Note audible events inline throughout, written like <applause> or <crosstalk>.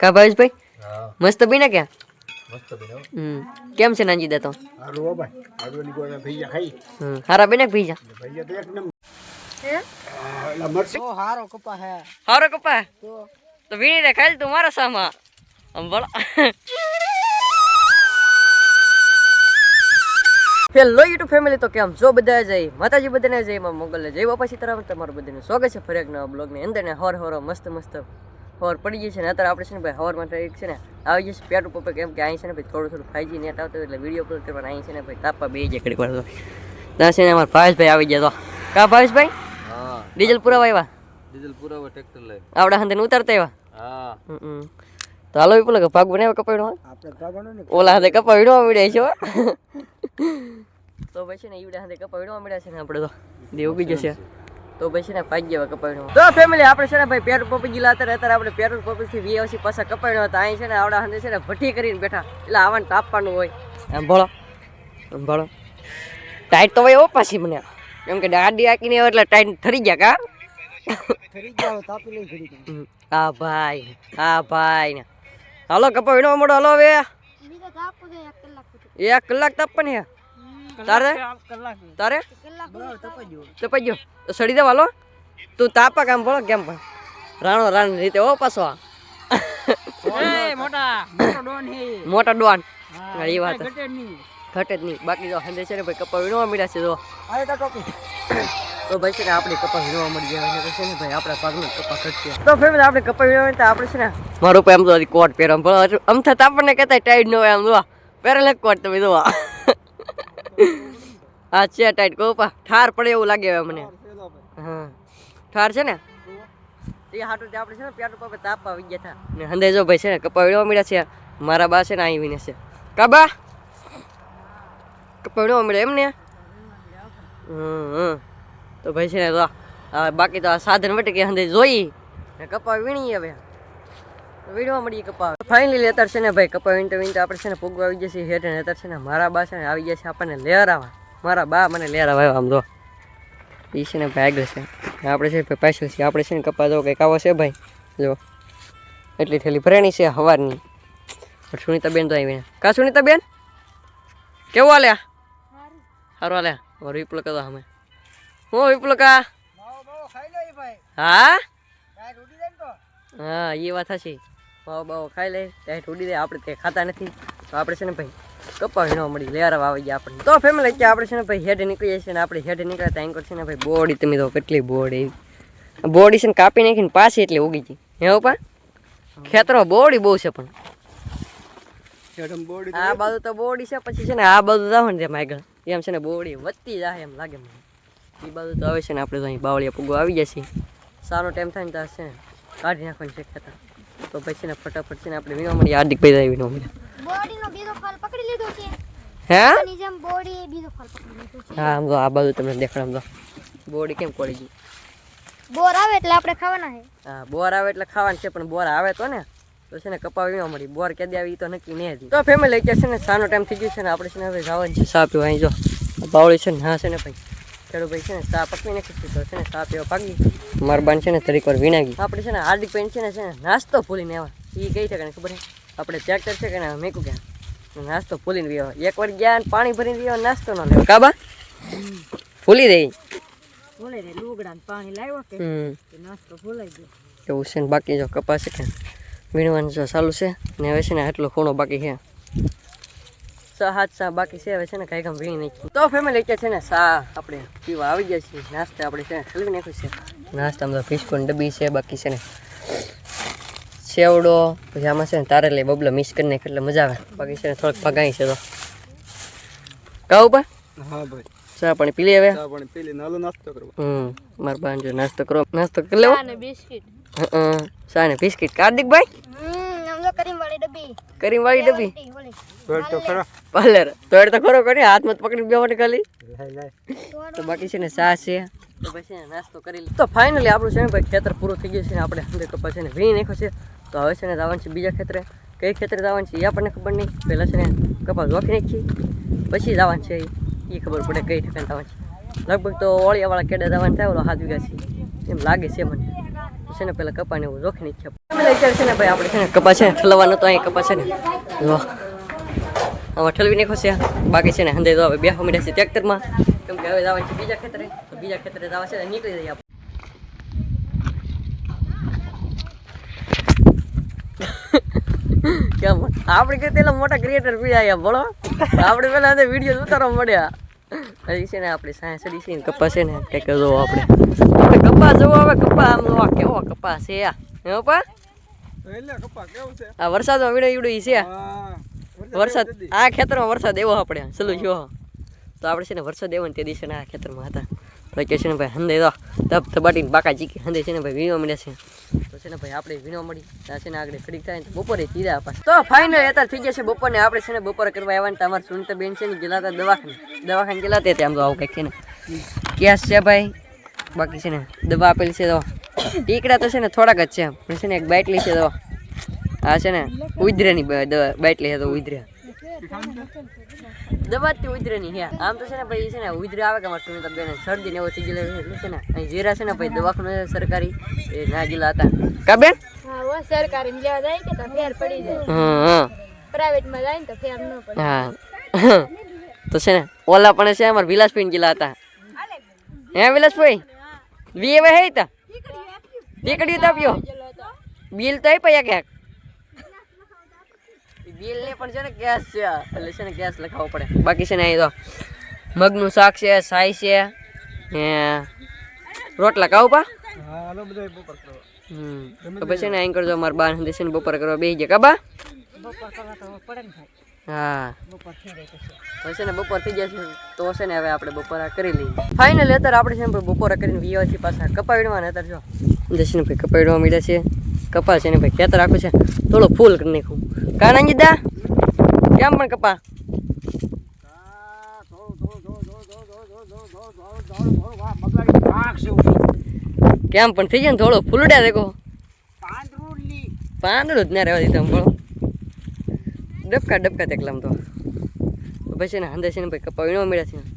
કા હા. મસ્ત ક્યાં? હમ. કેમ છે નાનજી દા તો? હારું ભાઈ. બન્યા ભીજા હારો કપા હે. હારો કપા? તો. વીણી રે ખાલી તું મારા સામા. અંબળ હેલો યુટ્યુબ ફેમિલી તો કેમ જો બધા? જય માતાજી બધાને જય માં મોગલ. જય બાપા સીતારામ તમારું બધાને સ્વાગત છે ફરી એક નવા બ્લોગની અંદર ને હર હર મસ્ત મસ્ત હવાર પડી જશે છે ને અત્યારે આપણે છે ને ભાઈ હવારમાં એક છે ને આવી જશે પેટ ઉપર કેમ કે અહીં છે ને ભાઈ થોડું થોડું ફાઈજી નેટ આવતું હોય એટલે વીડિયો કોલ કરવાના. અહીં છે ને ભાઈ તાપા બે જે ઘડી પડતો ત્યાં છે ને અમારા ભાવેશભાઈ આવી ગયા તો. કા ભાવેશભાઈ? હા. ડીઝલ પુરાવા આવ્યા? ડીઝલ પુરાવા ટ્રેક્ટર લઈ. આવડા હંદે ઉતારતા આવ્યા? હા. હમ. તો હાલો વિપુલ કે ભાગ બનાવ્યો કપાયડો આપણે ગાવાનો ને ઓલા હાથે કપાયડો મળ્યા છે હો. <laughs> તો પછી ને ઈવડા હાથે કપાયડો મળ્યા છે ને આપણે તો. દે બી જશે. તો પછી ને ભાગ્ય કપાયું તો ફેમિલી આપણે છે ને ભાઈ પેટ્રોલ પંપ ગયેલા હતા અત્યારે આપણે પેટ્રોલ પંપથી વીએસસી પાછા કપાયું હતા અહીં છે ને આવડા હંદે છે ને ભઠ્ઠી કરીને બેઠા. એટલે આવાને તાપવાનું હોય. એમ ભળો. એમ ભળો. ટાઈટ તો ભાઈ ઓપાસી મને. કેમ કે દાડી આકીને આવે એટલે ટાઈટ થરી ગયા કા? થરી ગયા તાપી લઈ ઘડી હા ભાઈ હા ભાઈ ને. હાલો કપા મોડો હાલો હવે. એક કલાક તાપવાની હે. તારે? તારે? તપાઈ ગયો તો સડી દે વાલો. તું તાપા કામ બોલો કેમ પણ રાણો રાણ રીતે ઓ પાછો આ. મોટા ડોન હે. મોટા ડોન. હા હા, એ વાત. ઘટે જ નહીં. બાકી જો હંદે છે ને ભાઈ કપા વિનવા મળ્યા છે જો. તો ભાઈ છે ને આપણી કપા વિનવા મળી ગયા અને પછી ને ભાઈ આપણા પગમાં કપા ઘટશે. તો ફેમિલી આપણે કપા વિનવા તો આપણે છે ને મારું એમ તો કોટ પહેરો પણ આમ થતા આપણને કહેતા ટાઈડ ન હોય આમ જોવા પહેરેલા કોટ તમે જોવા છે ટાઈટ કહું પા. ઠાર પડે એવું લાગે હવે મને. હા. ઠાર છે ને? એ હાટું તે આપણે છે ને પેટ્રોલ પંપે તાપ આવી ગયા હતા ને હંદે જો ભાઈ છે ને કપા વીણવા મળ્યા છે. મારા બા છે ને અહીં વિને છે. કાબા કપા વીણવા મળ્યા એમ ને હમ. તો ભાઈ છે ને તો આ બાકી તો આ સાધન વટે કે હંદે જોઈ ને કપા વીણી હવે. વીણવા મળીએ કપા. ફાઇનલી લેતર છે ને ભાઈ કપા વિન્ટર વિન્ટર આપણે છે ને પૂગવા આવી જશે હેઠ ને લેતર છે ને મારા બા છે ને આવી જશે આપણને લેરાવા મારા બા મને લેરાવા આવ્યા આમ જો. એ છે ને ભાઈ આગળ છે. આપણે છે પાછળ છે આપણે છે ને કપા જો કંઈક આવો છે ભાઈ. જો. એટલી ઠેલી ભરેણી છે હવારની. પણ બેન તો આવી કા સુનીતા બેન કેવું આલ્યા સારું આલ્યા મારું વિપુલ કહેતો અમે હું વિપુલ કા માવો બાવો ખાઈ લો એ ભાઈ. હા? તો? હા એ વાત હશે બાવો બાવો ખાઈ લે. ત્યાં ઉડી દે આપણે તે ખાતા નથી. તો આપણે છે ને ભાઈ કપા ન મળી લેવા આવી ગયા આપણને. તો ફેમિલી કે આપણે છે ને ભાઈ હેડ નીકળીએ છીએ ને આપણે હેડ નીકળ્યા ત્યાં છે ને ભાઈ બોડી તમે તો કેટલી બોડી. બોડી છે ને કાપી નાખીને પાછી એટલે ઉગી ગઈ. હે ઉપા ખેતરો બોડી બહુ છે પણ. આ બાજુ તો બોડી છે પછી છે ને આ બાજુ જાવ ને જેમ આગળ. એમ છે ને બોડી વધતી જાય એમ લાગે મને. એ બાજુ તો આવે છે ને આપણે તો અહીં બાવળિયા પૂગો આવી જશે સારો ટાઈમ થાય ને ત્યાં છે ને કાઢી નાખવાની છે ખેતર તો પછી છે ને ફટાફટ છે ને આપણે વિનો મળીએ. હાર્દિક ભાઈ વીણવા મળી. બોડીનો બીજો ફળ પકડી લીધો છે. હે? આની જેમ બોડી બીજો ફળ પકડી લીધો છે. હા આમ તો આ બાજુ તમને દેખાડ આમ તો બોડી કેમ કોળી ગઈ? બોર આવે એટલે આપણે ખાવાના છે. હા બોર આવે એટલે ખાવાનું છે પણ બોર આવે તો ને તો છે ને કપા વીણવા મળી બોર ક્યાં આવી તો નક્કી નહીં હતી. તો ફેમિલી કે છે ને સાનો ટાઈમ થઈ ગયો છે ને આપણે છે ને હવે જવાનું છે સાપ્યું અહીં જો. બાવળી છે ને હા છે ને ભાઈ. ખેડૂત છે ને સા પકવીને નાખી તો છે ને સા પીવા પાકી માર બાન છે ને તરીક વાર વિનાગી. આપણે છે ને હાર્દિક પેન છે ને છે ને નાસ્તો ભૂલીને આવ્યા એ કઈ છે કે ખબર છે? આપણે ટ્રેક્ટર છે કે ના મેકું ગયા નાસ્તો ભૂલીને એક વાર ગયા ને પાણી ભરીને વ્યો નાસ્તો ન લેવો. કાબા ભૂલી દઈ બોલે રે લુગડા પાણી લાવ્યો કે નાસ્તો ભૂલાઈ ગયો. એવું છે ને બાકી જો કપાસ છે કે વીણવાનું જો ચાલુ છે. ને હવે છે ને આટલો ખૂણો બાકી છે. હાથ સા બાકી છે. હવે છે ને કાંઈ કામ વીણી નાખ્યું તો ફેમિલી કે છે ને સા આપણે પીવા આવી ગયા છીએ. નાસ્તા આપણે છે ને ઠલવી નાખ્યું છે. નાસ્તામાં તો બિસ્કુટ ડબ્બી છે બાકી છે ને સેવડો. પછી આમાં છે ને તારે લઈ બબલો મિક્સ કરી નાખે એટલે મજા આવે. બાકી છે ને થોડોક પગાઈ છે તો. કહું પણ હા ભાઈ. ચા પાણી પી લે હવે. ચા પાણી પેલી નાલો નાસ્તો કરવા. હમ મારા બાન નાસ્તો કરો નાસ્તો કરી લેવો. અને બિસ્કિટ. હં સા ને બિસ્કિટ. કાર્દિકભાઈ કરીમ વાળી ડબ્બી. કરીમ વાળી ડબ્બી? તોડ તો ખરા. પાર્લર તો તો ખરો કરી. હાથમાં પકડી બે માટે ખાલી. લાય લાય. તો બાકી છે ને સા છે. તો પછી નાસ્તો કરી લે તો ફાઇનલી આપણું છે ને ભાઈ ખેતર પૂરું થઈ ગયું છે ને આપણે અંદર કપા છે ને વીણી નાખ્યો છે. તો હવે છે ને જવાનું છે બીજા ખેતરે. કઈ ખેતરે જવાનું છે એ આપણને ખબર નહીં. પહેલાં છે ને કપાસ જોખી નાખી પછી જવાનું છે એ ખબર પડે કઈ ઠેકાણે જવાનું છે. લગભગ તો ઓળિયાવાળા કેડા જવાનું થાય ઓલો હાથ વીઘા છે. એમ લાગે છે મને. છે ને પેલા કપાને છે. ને ભાઈ, આપણે કપા છે, ઠલવાનો તો અહીં કપા છે ને. જો ઠલવી નાખો છે. બાકી છે ને હંદે તો હવે બેહવા મળ્યા છે ટ્રેક્ટરમાં. કેમ કે હવે જવાનું છે બીજા ખેતરે. તો બીજા ખેતરે જવા છે ને નીકળી જઈએ આપણે. <laughs> કે પેલા મોટા ક્રિએટર પીડા બોલો આપણે પેલા વીડિયો ઉતારવા મળ્યા હજી છે ને આપણે સાયન્સ સડી છે ને કપા છે ને કંઈક જોવો આપણે. આપણે કપા જોવો હવે કપા આમ જોવા કેવો કપા છે આ. હે પા આ વરસાદમાં વીડે ઈવડું છે. વરસાદ આ ખેતરમાં વરસાદ એવો આપણે સલું જો તો આપણે છે ને વરસાદ એવો ને તે દિવસે ને આ ખેતરમાં હતા. તો કે છે ને ભાઈ હંદે તો તબ થબાટીને બાકા જીકી હંદે છે ને ભાઈ વીણો મળ્યા છે તો છે ને ભાઈ આપણે વીણો મળી ત્યાં છે ને આગળ ખડીક થાય તો બપોરે ચીરા આપા તો ફાઇનલ અત્યારે થઈ જશે બપોરને આપણે છે ને બપોરે કરવા આવ્યા ને તમારે સુનતા બેન છે ને ગયેલા હતા દવાખાને દવાખાને ગયેલા હતા ત્યાં તો આવું કંઈક છે ને કેસ છે ભાઈ બાકી છે ને દવા આપેલી છે તો ટીકડા તો છે ને થોડાક જ છે પણ છે ને એક બાટલી છે તો આ છે ને ઉધરાની બાટલી છે તો ઉધરા દવા ઉધરે ની હે આમ તો છે ને ભાઈ છે ને ઉધરે આવે કે અમારે તમે બેન શરદી ને એવો થઈ ગયેલો છે એટલે છે ને અહીં જીરા છે ને ભાઈ દવાખાનું સરકારી એ ના ગયેલા હતા. કા બેન? હા ઓ સરકારી લેવા જાય કે તો ફેર પડી જાય. હા હા પ્રાઇવેટમાં જાય ને તો ફેર ન પડે. હા. <laughs> તો છે ને ઓલા પણ છે અમાર વિલાસભાઈ ગયેલા હતા. હે વિલાસભાઈ? વીએ હે તા? ટીકડી તાપ્યો બિલ તો આપ્યા ક્યાંક? બિલ ને પણ છે ને ગેસ છે. એટલે છે ને ગેસ લખાવવો પડે. બાકી છે ને અહીં તો મગનું શાક છે સાઈ છે ને રોટલા ખાવ પા. હાલો બધા બપોર કરો હમ. તો પછી ને અહીં કરજો મારા બાર છે ને બપોર કરવા બેસી ગયા કાબા હા. તો છે ને બપોર થઈ જશે તો છે ને હવે આપણે બપોરા કરી લઈએ. ફાઇનલ અત્યારે આપણે છે ને બપોરા કરીને વિવાથી પાછા કપાવીડવા ને અત્યારે જો. જશે ને ભાઈ કપાવીડવા મળ્યા છે. કપા છે ને ભાઈ ખેતર આખું છે. થોડું ફૂલ કરી નાખું. કાનાજી દા કેમ પણ કપા કેમ પણ થઈ જાય ને થોડો ફૂલડ્યા દેખો પાંદડું જ ના રહેવા દીધું બોલો. ડબકા ડબકા તેકલામ તો. પછી ને હંદે છે ને ભાઈ કપા વીણવા મળ્યા છે.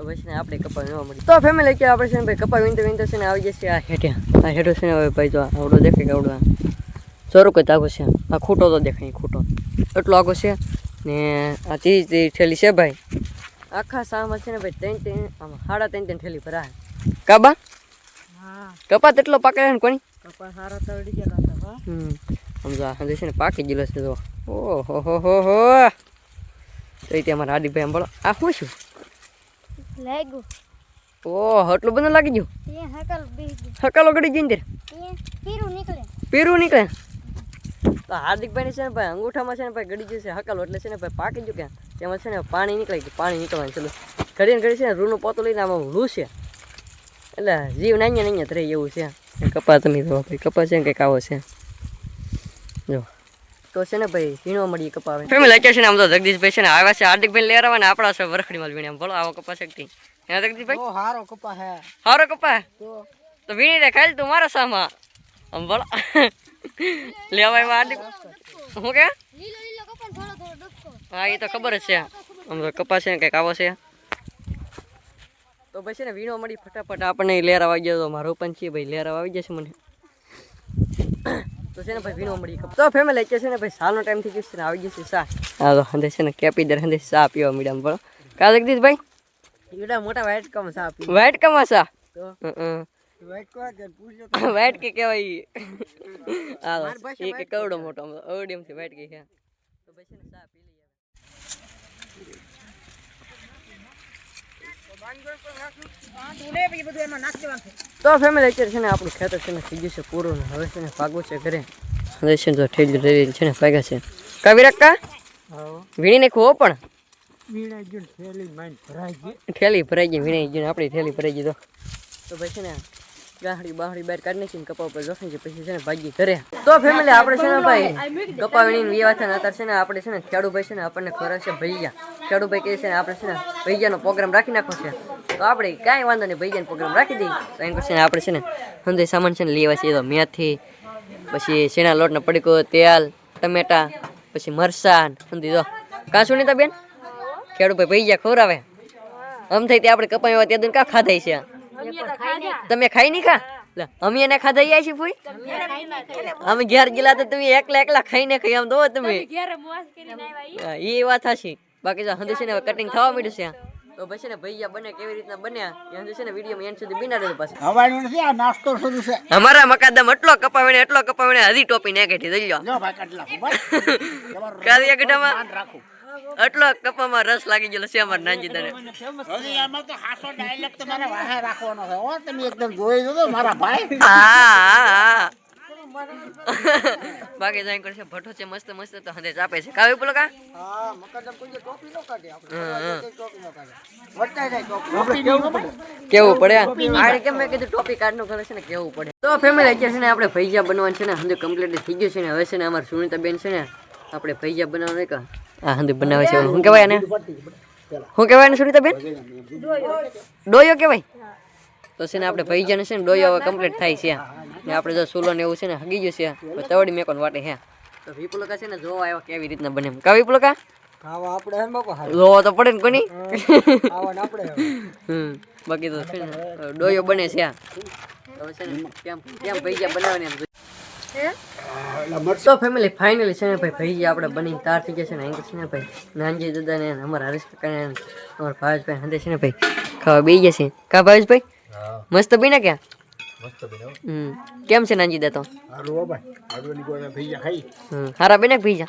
તો પછી ને આપણે કપા વીણવા મળી તો ફેમિલી કે આપણે છે ને ભાઈ કપા વીણતો વીણતો છે ને આવી જશે આ હેઠે. આ હેઠો છે ને હવે ભાઈ જો આવડો દેખાય કે આવડો ચોરું કઈ આગો છે. આ ખૂટો તો દેખાય ખૂટો. એટલો આગો છે ને આ ત્રીજ ઠેલી છે ભાઈ આખા સામાં છે ને ભાઈ ત્રણ ત્રણ આમ સાડા ત્રણ ત્રણ ઠેલી ભરાય કાબા? કપા તેટલો પાકે ને કોની? કપા હારા તળી ગયા હતા હા. હમ. સમજો આ છે ને પાકી ગયેલો છે તો ઓહો હો હો હો. તો એ અમારા હાર્દિકભાઈ આમ બોલો આ શું છું? લાગ્યું. ઓહ એટલું બધું લાગી ગયું? એ હકલ બીજું હકાલો ગળી જઈને ત્યારે પીરું નીકળે. પીરું નીકળે? તો હાર્દિકભાઈ છે ને ભાઈ અંગૂઠામાં છે ને ભાઈ ગળી છે હકાલો એટલે છે ને ભાઈ પાકી ગયું ક્યાં? તેમાં છે ને પાણી નીકળી ગયું પાણી નીકળવાનું ચલો ઘડી ને ઘડી છે ને રૂનું પોતું લઈને આમાં રૂ છે. એટલે જીવ નાઅહીંયા જ રહે એવું છે. કપા તમે કપાસ ભાઈ કપા છે ને કંઈક આવો છે. તો છે ને ભાઈ ઝીણો મળી કપાવે. ફેમિલી અત્યારે છે ને આમ તો જગદીશભાઈ છે ને આવ્યા છે હાર્દિકભાઈ લઈ આવવાના આપણા છે વરખડીમાં જ વીણ્યા બોલો આવો કપા શક્તિ. હે જગદીશભાઈ? ઓ હારો કપા હે. હારો કપા? તો? તો વીણી રે ખાલી તું મારા સામા. આમ બોલો. લેવાય હાર્દિક. હું કે? લીલો લીલો કપા થોડો થોડો ડબકો હા એ તો ખબર જ છે. આમ તો કપા છે ને કંઈક આવો છે. તો પછી ને વીણો મળી ફટાફટ આપણને લેર આવી ગયો તો મારો પણ છે ભાઈ લેર આવી જશે મને. તો છે ને ભાઈ વીણો મળી તો ફેમિલી છે ને ભાઈ સાલનો ટાઈમ થઈ ગયો છે ને આવી જશે સા હા તો હંદે છે ને કેપી દર હંદે સા પીવા મીડિયમ પણ કા જગદીશ ભાઈ? ઈડા મોટા વાઈટ કમ સાપી વાઇટ કમા સા તો? હં વાઈટ કો? કે પૂછો વાઇટ કે કહેવાય હા એ કે કવડો મોટો અવડીમથી વાઇટ કે છે. તો પછી ને સા પી તું ફેમિલી અત્યારે છે ને આપણું ખેતર છે ને થઈ ગયું છે પૂરું ને હવે છે ને પાકવું છે ઘરે હવે છે ને તો ઠેલી રેલી છે ને પાક્યા છે કવિ રક્કા વીણી નાખવું હો પણ થેલી ભરાઈ ગઈ વીણાઈ ગઈ આપણી થેલી ભરાઈ ગઈ તો તો પછી છે ને ગાહડી બાહડી બહાર કાઢી નાખીને કપા ઉપર જોખી છે પછી છે ને ભાગી ઘરે તો ફેમિલી આપણે છે ને ભાઈ કપા વીણીને વિવાહ છે ને અત્યારે છે ને આપણે છે ને ખેડૂભાઈ છે ને આપણને ખોરાક છે ભૈયા ખેડૂભાઈ કહે છે ને આપણે છે ને ભૈયાનો પ્રોગ્રામ રાખી નાખો છે. તો આપણે કાંઈ વાંધો નહીં ભૈયાનો પ્રોગ્રામ રાખી દઈએ. તો એમ છે ને આપણે છે ને હંદે સામાન છે ને લેવા છીએ. તો મેથી પછી શેણા લોટનો પડીકો તેલ ટમેટા પછી મરસાન સમજી દો કાં નહીં બેન? ખેડૂભાઈ ભૈયા આવે આમ થઈ તે આપણે કપાઈ ત્યાં દૂર કા ખાધાય છે? તમે ખાઈ નહીં ખા? અમે એને ખાધા આયા છીએ ફૂઈ? અમે ઘેર ગયેલા તો તમે એકલા એકલા ખાઈને ખાઈ આમ દો તમે. એ વાત હશે બાકી જો હંદુ છે ને કટિંગ થવા મળ્યું છે તો પછી ને ભૈયા બને કેવી રીતના બન્યા? એ હંદુ છે ને વિડીયોમાં એન્ડ સુધી બિના રહેજો પાછું. હવાનું નથી આ નાસ્તો શરૂ છે. અમારા મકાદમ એટલો કપાવીને એટલો કપાવીને હજી ટોપી નેગેટી દઈ લો જો ભાઈ કટલા ભાઈ <laughs> કાલિયા ગઢામાં રાખું. એટલો કપામાં રસ લાગી ગયેલો છે અમારા નાનજી તને હજી આમાં તો હાસો ડાયલેક્ટ તમારે વાહે રાખવાનો છે હો. તમે એકદમ જોઈ જો મારા ભાઈ. હા. બાકી જાય કરશે ભઠો છે મસ્ત મસ્ત તો હંદે ચાપે છે. કાવે બોલો કા? હા મકરદમ કોઈ ટોપી નો કાઢે. આપણે હં, હં. ટોપી નો કાઢે. વટાઈ જાય ટોપી. કેવું પડે? આ? કેમ મેં કીધું ટોપી કાર્ડનું કરે છે ને કેવું પડે. તો ફેમિલી અત્યારે છે ને આપણે ભૈજા બનવાનું છે ને હંદે કમ્પ્લીટ થઈ ગયું છે ને. હવે છે ને અમારા સુનિતા બેન છે ને આપણે ભૈજા બનાવવાનું કા આ હંદે બનાવે છે શું કહેવાય ને શું કહેવાય ને સુનિતા બેન ડોયો કહેવાય? તો છે ને આપણે ભૈજાને છે ને ડોયો હવે કમ્પ્લીટ થાય છે. ને આપણે જો સુલો ને એવું છે ને હગી ગયું છે. તો તવડી મેકોન વાટે હે. તો વિપુલકા છે ને જોવા આવ્યા કેવી રીતના બને એમ. કા વિપુલકા? ખાવા આપણે હે બાપા જોવો તો પડે ને કોની? ખાવા આપણે હમ બાકી તો છે ને ડોયો બને છે આ. હવે છે ને કેમ કેમ ભઈજા બનાવવાની એમ. તો ફેમિલી ફાઇનલી છે ને ભાઈ ભૈયા આપણે બની તાર થઈ ગયા છે ને અહીં છે ને ભાઈ નાનજી દાદા અમારા હરીશ કાકા ને અમારા ભાવેશભાઈ હંદે છે ને ભાઈ ખાવા બેસી ગયા છે. કા ભાવેશભાઈ? મસ્ત બીના ક્યાં? હમ કેમ છે નાનજી દાદા? હારું બેને ભીજા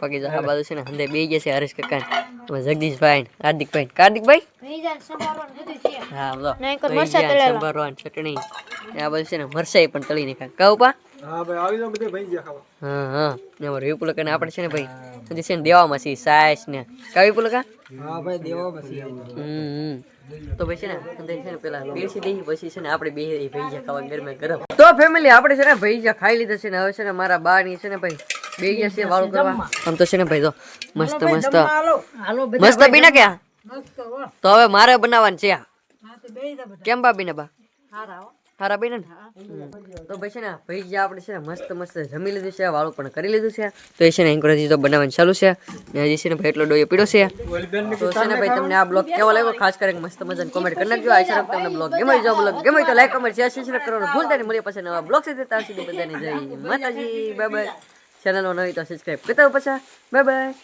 પકી જા તો આ બાજુ છે ને હંદે બે ગયા છે હરીશ કાકા ને. જગદીશભાઈ ને હાર્દિકભાઈ કાર્તિકભાઈ હા. સંભારવાન ચટણી. ને આ બાજુ છે ને મરસાઈ પણ તળી નાખ્યા. કહું પા. હા ભાઈ આવી જાવ બધે ભૈયા ખાવા. હા હા. ને અમારે વિપુલ ને આપણે છે ને ભાઈ હજી છે ને દેવામાં છે સાસ ને. કા વિપુલ હા ભાઈ દેવા પછી હમ હમ. તો ભાઈ છે ને અંદર છે ને પેલા બેસી દઈ પછી છે ને આપણે બે ભૈજા ખાવા ગરમે ગરમ. તો ફેમિલી આપણે છે ને ભૈજા ખાઈ લીધા છે ને હવે છે ને મારા બા ની છે ને ભાઈ બે ગયા છે વાળું કરવા. આમ તો છે ને ભાઈ તો મસ્ત મસ્ત. હાલો. મસ્ત બીના ક્યાં? તો હવે મારે બનાવવાનું છે કેમ બા બીને બા? હારા બેન તો ભાઈ ને ભાઈ જે આપણે છે ને મસ્ત મસ્ત જમી લીધું છે, વાળું પણ કરી લીધું છે. તો એ છે ને અંકુરજી તો બનાવવાનું ચાલુ છે. ને હજી છે ને ભાઈ એટલો ડોયો પીડો છે. તો છે ને ભાઈ તમને આ બ્લોગ કેવો લાગ્યો? ખાસ કરીને મસ્ત મજાને કોમેન્ટ કરી નાખજો. આ છે તમને બ્લોગ ગમે જો બ્લોગ ગમે તો લાઈક કમેન્ટ શેર શેર કરવાનું ભૂલતા નહીં. મળીએ પછી નવા બ્લોગ સાથે. ત્યાં સુધી બધાને જય માતાજી. બાય બાય ચેનલ નવી તો સબસ્ક્રાઈબ કરતા પાછા. Bye bye